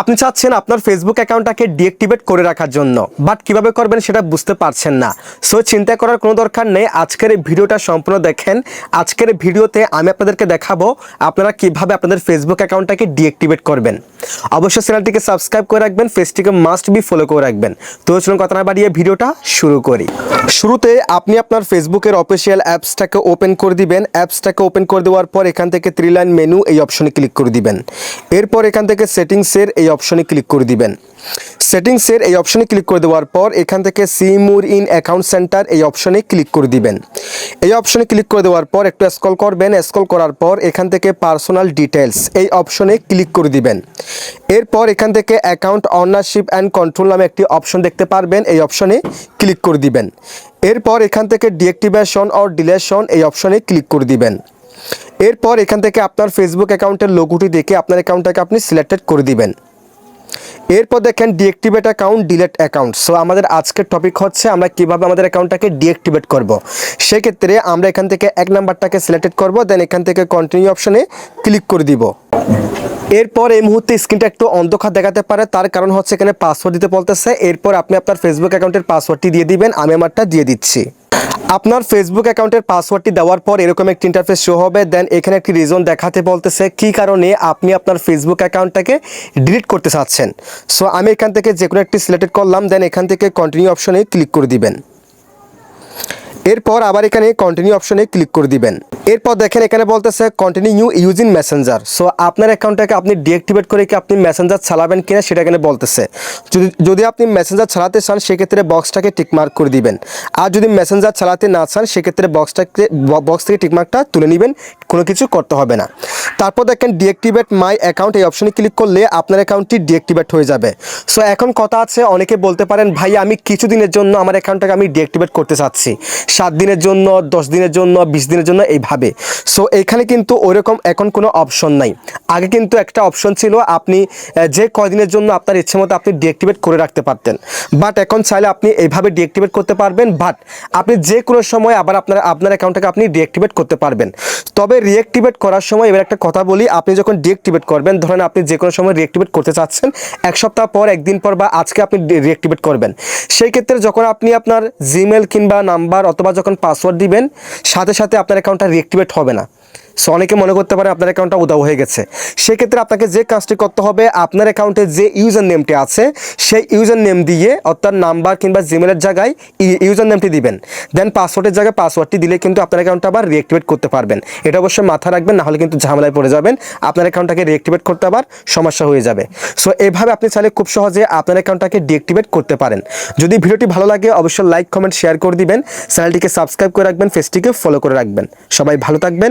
আপনি চাচ্ছেন আপনার ফেসবুক অ্যাকাউন্টটাকে ডিঅ্যাক্টিভেট করে রাখার জন্য বাট কীভাবে করবেন সেটা বুঝতে পারছেন না। সো চিন্তা করার কোনো দরকার নেই, আজকের এই ভিডিওটা সম্পূর্ণ দেখেন। আজকের ভিডিওতে আমি আপনাদেরকে দেখাবো আপনারা কীভাবে আপনাদের ফেসবুক অ্যাকাউন্টটাকে ডিঅ্যাক্টিভেট করবেন। অবশ্যই চ্যানেলটিকে সাবস্ক্রাইব করে রাখবেন ফেসটিকে মাস্ট বি ফলো করে রাখবেন। তো চলুন কথা না বাড়িয়ে ভিডিওটা শুরু করি। শুরুতে আপনি আপনার ফেসবুকের অফিসিয়াল অ্যাপসটাকে ওপেন করে দিবেন। অ্যাপসটাকে ওপেন করে দেওয়ার পর এখান থেকে থ্রি লাইন মেনু এই অপশনে ক্লিক করে দিবেন। এরপর এখান থেকে সেটিংসের এই অপশনে ক্লিক করে দিবেন। সেটিংসের এই অপশনে ক্লিক করে দেওয়ার পর এখান থেকে সিমুর ইন অ্যাকাউন্ট সেন্টার এই অপশনে ক্লিক করে দিবেন। এই অপশনে ক্লিক করে দেওয়ার পর একটু স্ক্রল করবেন। স্ক্রল করার পর এখান থেকে পার্সোনাল ডিটেলস এই অপশনে ক্লিক করে দিবেন। এরপর এখান থেকে অ্যাকাউন্ট অনারশিপ অ্যান্ড কন্ট্রোল নামে একটি অপশন দেখতে পারবেন। এই অপশনে ক্লিক করে দিবেন। এরপর এখান থেকে ডিঅ্যাক্টিভেশন অর ডিলেশন এই অপশনে ক্লিক করে দিবেন। এরপর এখান থেকে আপনার ফেসবুক অ্যাকাউন্টের লোগোটি দেখে আপনার অ্যাকাউন্টটাকে আপনি সিলেক্টেড করে দিবেন। এরপর দেখেন deactivate account delete account so আমাদের আজকের টপিক হচ্ছে আমরা কীভাবে আমাদের অ্যাকাউন্টটাকে ডিএক্টিভেট করব। সেক্ষেত্রে আমরা এখান থেকে এক নাম্বারটাকে সিলেক্টেড করব দেন এখান থেকে কন্টিনিউ অপশনে ক্লিক করে দিব। এরপর এই মুহূর্তে স্ক্রিনটা একটু অন্ধকার দেখাতে পারে, তার কারণ হচ্ছে এখানে পাসওয়ার্ড দিতে বলতেছে। এরপর আপনি আপনার ফেসবুক অ্যাকাউন্টের পাসওয়ার্ডটি দিয়ে দিবেন, আমি আমারটা দিয়ে দিচ্ছি। আপনার ফেসবুক অ্যাকাউন্টের পাসওয়ার্ডটি দেওয়ার পর এরকম একটি ইন্টারফেস শো হবে দেন এখানে একটি রিজন দেখাতে বলতেছে কি কারণে আপনি আপনার ফেসবুক অ্যাকাউন্টটাকে ডিলিট করতে চাচ্ছেন। সো আমি এখান থেকে যে কোনো একটি সিলেক্টেড করলাম দেন এখান থেকে কন্টিনিউ অপশনে ক্লিক করে দিবেন। এরপর আবার এখানে কন্টিনিউ অপশনে ক্লিক করে দিবেন। এরপর দেখেন এখানে বলতেছে কন্টিনিউ ইউজিং মেসেঞ্জার সো আপনার অ্যাকাউন্টটাকে আপনি ডিঅ্যাক্টিভেট করে কি আপনি মেসেঞ্জার চালাবেন কিনা সেটা এখানে বলতেছে। যদি যদি আপনি মেসেঞ্জার চালাতে চান, সেক্ষেত্রে বক্সটাকে টিকমার্ক করে দিবেন। আর যদি মেসেঞ্জার চালাতে না চান, সেক্ষেত্রে বক্সটাকে বক্স থেকে টিকমার্কটা তুলে নেবেন, কোনো কিছু করতে হবে না। তারপর দেখেন ডিঅ্যাক্টিভেট মাই অ্যাকাউন্ট এই অপশনে ক্লিক করলে আপনার অ্যাকাউন্টটি ডিঅ্যাক্টিভেট হয়ে যাবে। সো এখন কথা আছে, অনেকে বলতে পারেন, ভাই, আমি কিছুদিনের জন্য আমার অ্যাকাউন্টটাকে আমি ডিঅ্যাক্টিভেট করতে চাচ্ছি। সাত দিনের জন্য, দশ দিনের জন্য, বিশ দিনের জন্য এইভাবে। সো এখানে কিন্তু ওইরকম এখন কোনো অপশন নাই। আগে কিন্তু একটা অপশন ছিল আপনি যে কয়দিনের জন্য আপনার ইচ্ছে মতো আপনি ডিঅ্যাক্টিভেট করে রাখতে পারতেন। বাট এখন চাইলে আপনি এইভাবে ডিঅ্যাক্টিভেট করতে পারবেন। বাট আপনি যে কোনো সময় আবার আপনার আপনার অ্যাকাউন্টটাকে আপনি ডিঅ্যাক্টিভেট করতে পারবেন। তবে রিঅ্যাক্টিভেট করার সময় এবার একটা কথা বলি, আপনি যখন ডিঅ্যাক্টিভেট করবেন, ধরেন আপনি যে কোনো সময় রিঅ্যাক্টিভেট করতে চাচ্ছেন, এক সপ্তাহ পর, একদিন পর বা আজকে আপনি রিঅ্যাক্টিভেট করবেন। সেই ক্ষেত্রে যখন আপনি আপনার জিমেল কিংবা নাম্বার অথবা যখন পাসওয়ার্ড দিবেন সাথে সাথে আপনার অ্যাকাউন্টটা রিঅ্যাক্টিভেট হবে না। সো অনেকে মনে করতে পারে আপনার অ্যাকাউন্টটা উদাও হয়ে গেছে। সেক্ষেত্রে আপনাকে যে কাজটি করতে হবে, আপনার অ্যাকাউন্টে যে ইউজার নেমটি আছে, সেই ইউজার নেম দিয়ে অর্থাৎ নাম্বার কিংবা জিমেলের জায়গায় ইউজার নেমটি দিবেন। দেন পাসওয়ার্ডের জায়গায় পাসওয়ার্ডটি দিলে কিন্তু আপনার অ্যাকাউন্টটা আবার রিঅ্যাক্টিভেট করতে পারবেন। এটা অবশ্যই মাথায় রাখবেন, নাহলে কিন্তু ঝামেলায় পড়ে যাবেন। আপনার অ্যাকাউন্টটাকে রিঅ্যাক্টিভেট করতে আবার সমস্যা হয়ে যাবে। সো এভাবে আপনি চাইলে খুব সহজে আপনার অ্যাকাউন্টটাকে ডিঅ্যাক্টিভেট করতে পারেন। যদি ভিডিওটি ভালো লাগে, অবশ্যই লাইক কমেন্ট শেয়ার করে দিবেন। চ্যানেলটিকে সাবস্ক্রাইব করে রাখবেন ফেসটিকে ফলো করে রাখবেন। সবাই ভালো থাকবেন